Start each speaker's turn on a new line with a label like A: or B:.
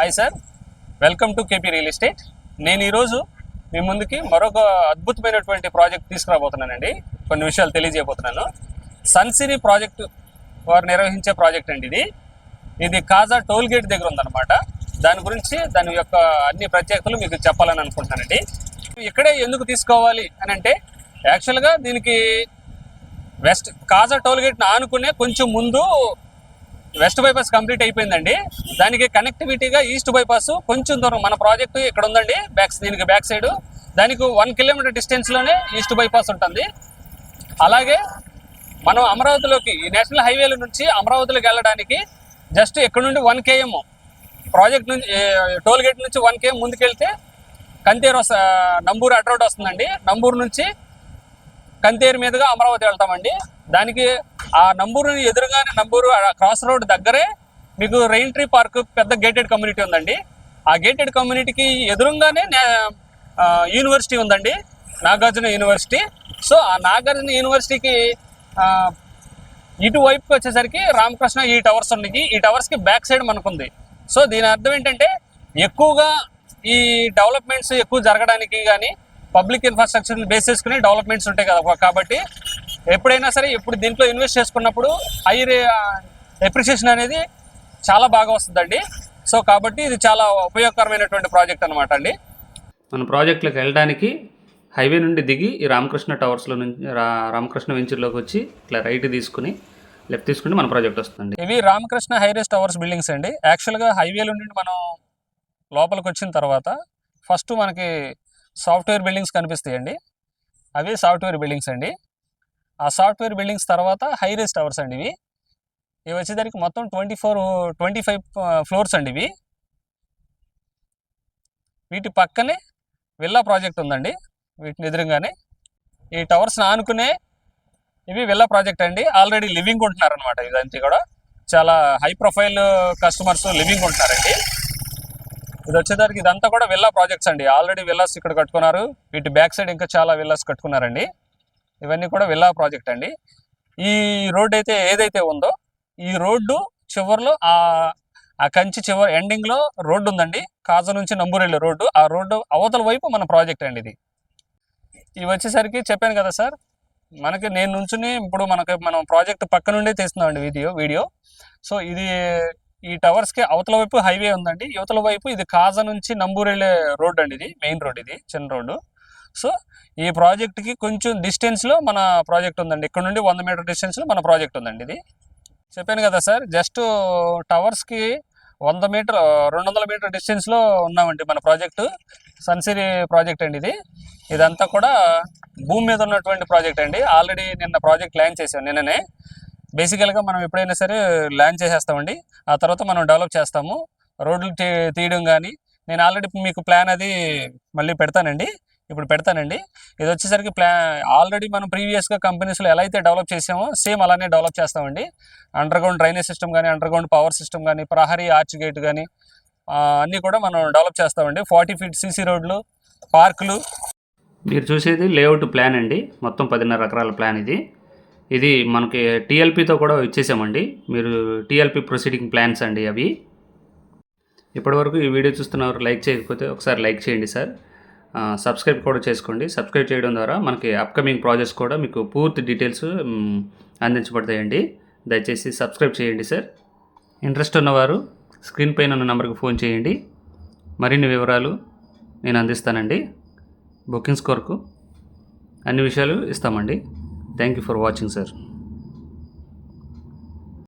A: Hi sir welcome to KP real estate నేను ఈరోజు మీ ముందుకి మరొక అద్భుతమైనటువంటి ప్రాజెక్ట్ తీసుకురాబోతున్నానండి. కొన్ని విషయాలు తెలియజేయబోతున్నాను. సన్సిరీ ప్రాజెక్టు వారు నిర్వహించే ప్రాజెక్ట్ అండి ఇది. ఇది కాజా టోల్ గేట్ దగ్గర ఉందన్నమాట. దాని గురించి దాని యొక్క అన్ని ప్రత్యేకతలు మీకు చెప్పాలని అనుకుంటున్నానండి. ఇక్కడే ఎందుకు తీసుకోవాలి అని అంటే యాక్చువల్గా దీనికి వెస్ట్ కాజా టోల్ గేట్ని ఆనుకునే కొంచెం ముందు వెస్ట్ బైపాస్ కంప్లీట్ అయిపోయిందండి. దానికి కనెక్టివిటీగా ఈస్ట్ బైపాస్ కొంచెం దూరం మన ప్రాజెక్ట్ ఇక్కడ ఉందండి బ్యాక్ దీనికి బ్యాక్ సైడ్. దానికి వన్ కిలోమీటర్ డిస్టెన్స్లోనే ఈస్ట్ బైపాస్ ఉంటుంది. అలాగే మనం అమరావతిలోకి ఈ నేషనల్ హైవేల నుంచి అమరావతిలోకి వెళ్ళడానికి జస్ట్ ఇక్కడ నుండి వన్ కేఎం ప్రాజెక్ట్ నుంచి టోల్ గేట్ నుంచి వన్ కేఎం ముందుకెళ్తే కంతేరు వస్త నంబూరు అడ్రోడ్ వస్తుందండి. నంబూరు నుంచి కంతేరు మీదుగా అమరావతి వెళ్తామండి. దానికి ఆ నంబూరుని ఎదురుగానే నంబూరు క్రాస్ రోడ్ దగ్గరే మీకు రెయిన్ ట్రీ పార్క్ పెద్ద గేటెడ్ కమ్యూనిటీ ఉందండి. ఆ గేటెడ్ కమ్యూనిటీకి ఎదురుగానే నే- యూనివర్సిటీ ఉందండి. నాగార్జున యూనివర్సిటీ సో ఆ నాగార్జున యూనివర్సిటీకి ఆ, ఇటువైపుకి వచ్చేసరికి రామకృష్ణ ఈ టవర్స్ ఉన్నాయి. ఈ టవర్స్కి బ్యాక్ సైడ్ మనకుంది. సో దీని అర్థం ఏంటంటే ఎక్కువగా ఈ డెవలప్మెంట్స్ ఎక్కువ జరగడానికి కానీ పబ్లిక్ ఇన్ఫ్రాస్ట్రక్చర్ని బేస్ చేసుకుని డెవలప్మెంట్స్ ఉంటాయి కదా. కాబట్టి ఎప్పుడైనా సరే ఇప్పుడు దీంట్లో ఇన్వెస్ట్ చేసుకున్నప్పుడు హై ఎప్రిషియేషన్ అనేది చాలా బాగా వస్తుందండి. సో కాబట్టి ఇది చాలా ఉపయోగకరమైనటువంటి ప్రాజెక్ట్ అనమాట అండి.
B: మన ప్రాజెక్టులకు వెళ్ళడానికి హైవే నుండి దిగి ఈ రామకృష్ణ టవర్స్లో నుంచి రా రామకృష్ణ వెంచర్లోకి వచ్చి ఇట్లా రైట్ తీసుకుని లెఫ్ట్ తీసుకుంటే మన ప్రాజెక్ట్ వస్తుంది
A: ఇవి రామకృష్ణ హైరేస్ టవర్స్ బిల్డింగ్స్ అండి. యాక్చువల్గా హైవేల నుండి మనం లోపలికి వచ్చిన తర్వాత ఫస్ట్ మనకి సాఫ్ట్వేర్ బిల్డింగ్స్ కనిపిస్తాయండి. అవి సాఫ్ట్వేర్ బిల్డింగ్స్ అండి. ఆ సాఫ్ట్వేర్ బిల్డింగ్స్ తర్వాత హైరేస్ టవర్స్ అండి ఇవి. ఇవి వచ్చేసరికి మొత్తం twenty four twenty five floors అండి ఇవి. వీటి పక్కనే విల్లా ప్రాజెక్ట్ ఉందండి. వీటిని ఎదురుగానే ఈ టవర్స్ని ఆనుకునే ఇవి విల్లా ప్రాజెక్ట్ అండి. ఆల్రెడీ లివింగ్ ఉంటున్నారు అనమాట ఇదంతా కూడా. చాలా హై ప్రొఫైల్ కస్టమర్స్ లివింగ్ ఉంటున్నారండి. ఇది వచ్చేసరికి ఇదంతా కూడా విల్లా ప్రాజెక్ట్స్ అండి. ఆల్రెడీ విల్లాస్ ఇక్కడ కట్టుకున్నారు. వీటి బ్యాక్ సైడ్ ఇంకా చాలా విల్లాస్ కట్టుకున్నారండి. ఇవన్నీ కూడా విల్లా ప్రాజెక్ట్ అండి. ఈ రోడ్ అయితే ఏదైతే ఉందో ఈ రోడ్డు చివరిలో ఆ ఆ కంచి చివరి ఎండింగ్లో రోడ్డు ఉందండి. కాజా నుంచి నంబూరెల్లి రోడ్డు. ఆ రోడ్డు అవతల వైపు మన ప్రాజెక్ట్ అండి ఇది. ఇవి వచ్చేసరికి చెప్పాను కదా సార్ మనకి నేను నుంచుని ఇప్పుడు మనకి మనం ప్రాజెక్ట్ పక్క నుండే తీస్తున్నామండి వీడియో వీడియో. సో ఇది ఈ టవర్స్కి అవతల వైపు హైవే ఉందండి. యువతల వైపు ఇది కాజా నుంచి నంబూరెళ్ళే రోడ్ అండి ఇది మెయిన్ రోడ్ ఇది చిన్న రోడ్డు. సో ఈ ప్రాజెక్ట్కి కొంచెం డిస్టెన్స్లో మన ప్రాజెక్ట్ ఉందండి. ఇక్కడ నుండి వంద మీటర్ డిస్టెన్స్లో మన ప్రాజెక్ట్ ఉందండి ఇది. చెప్పాను కదా సార్ జస్ట్ టవర్స్కి వంద మీటర్ రెండు వందల మీటర్ డిస్టెన్స్లో ఉన్నామండి మన ప్రాజెక్టు. సన్సిరి ప్రాజెక్ట్ అండి ఇది. ఇదంతా కూడా భూమి మీద ఉన్నటువంటి ప్రాజెక్ట్ అండి. ఆల్రెడీ నిన్న ప్రాజెక్ట్ ల్యాండ్ చేసాం నిన్ననే. బేసికల్గా మనం ఎప్పుడైనా సరే ల్యాండ్ చేసేస్తామండి. ఆ తర్వాత మనం డెవలప్ చేస్తాము. రోడ్లు తీ- తీయడం కానీ నేను ఆల్రెడీ మీకు ప్లాన్ అది మళ్ళీ పెడతానండి. ఇప్పుడు పెడతానండి. ఇది వచ్చేసరికి ప్లా ఆల్రెడీ మనం ప్రీవియస్గా కంపెనీస్లో ఎలా అయితే డెవలప్ చేసామో సేమ్ అలానే డెవలప్ చేస్తామండి. అండర్గ్రౌండ్ డ్రైనేజ్ సిస్టమ్ కానీ అండర్గ్రౌండ్ పవర్ సిస్టమ్ కానీ ప్రహరీ ఆర్చ్ గేట్ కానీ అన్నీ కూడా మనం డెవలప్ చేస్తామండి. ఫార్టీ ఫీట్ సీసీ రోడ్లు పార్కులు.
B: మీరు చూసేది లేఅవుట్ ప్లాన్ అండి. మొత్తం పదిన్నర ఎకరాల ప్లాన్ ఇది. ఇది మనకి టీఎల్పీతో కూడా ఇచ్చేసామండి. మీరు టీఎల్పీ ప్రొసీడింగ్ ప్లాన్స్ అండి అవి. ఇప్పటివరకు ఈ వీడియో చూస్తున్నవారు లైక్ చేయకపోతే ఒకసారి లైక్ చేయండి సార్. సబ్స్క్రైబ్ కూడా చేసుకోండి. సబ్స్క్రైబ్ చేయడం ద్వారా మనకి అప్కమింగ్ ప్రాజెక్ట్స్ కూడా మీకు పూర్తి డీటెయిల్స్ అందించబడతాయండి. దయచేసి సబ్స్క్రైబ్ చేయండి సార్ ఇంట్రెస్ట్ ఉన్నవారు స్క్రీన్ పైన ఉన్న నెంబర్కి ఫోన్ చేయండి. మరిన్ని వివరాలు నేను అందిస్తానండి. బుకింగ్స్ కొరకు అన్ని విషయాలు ఇస్తామండి. Thank you for watching sir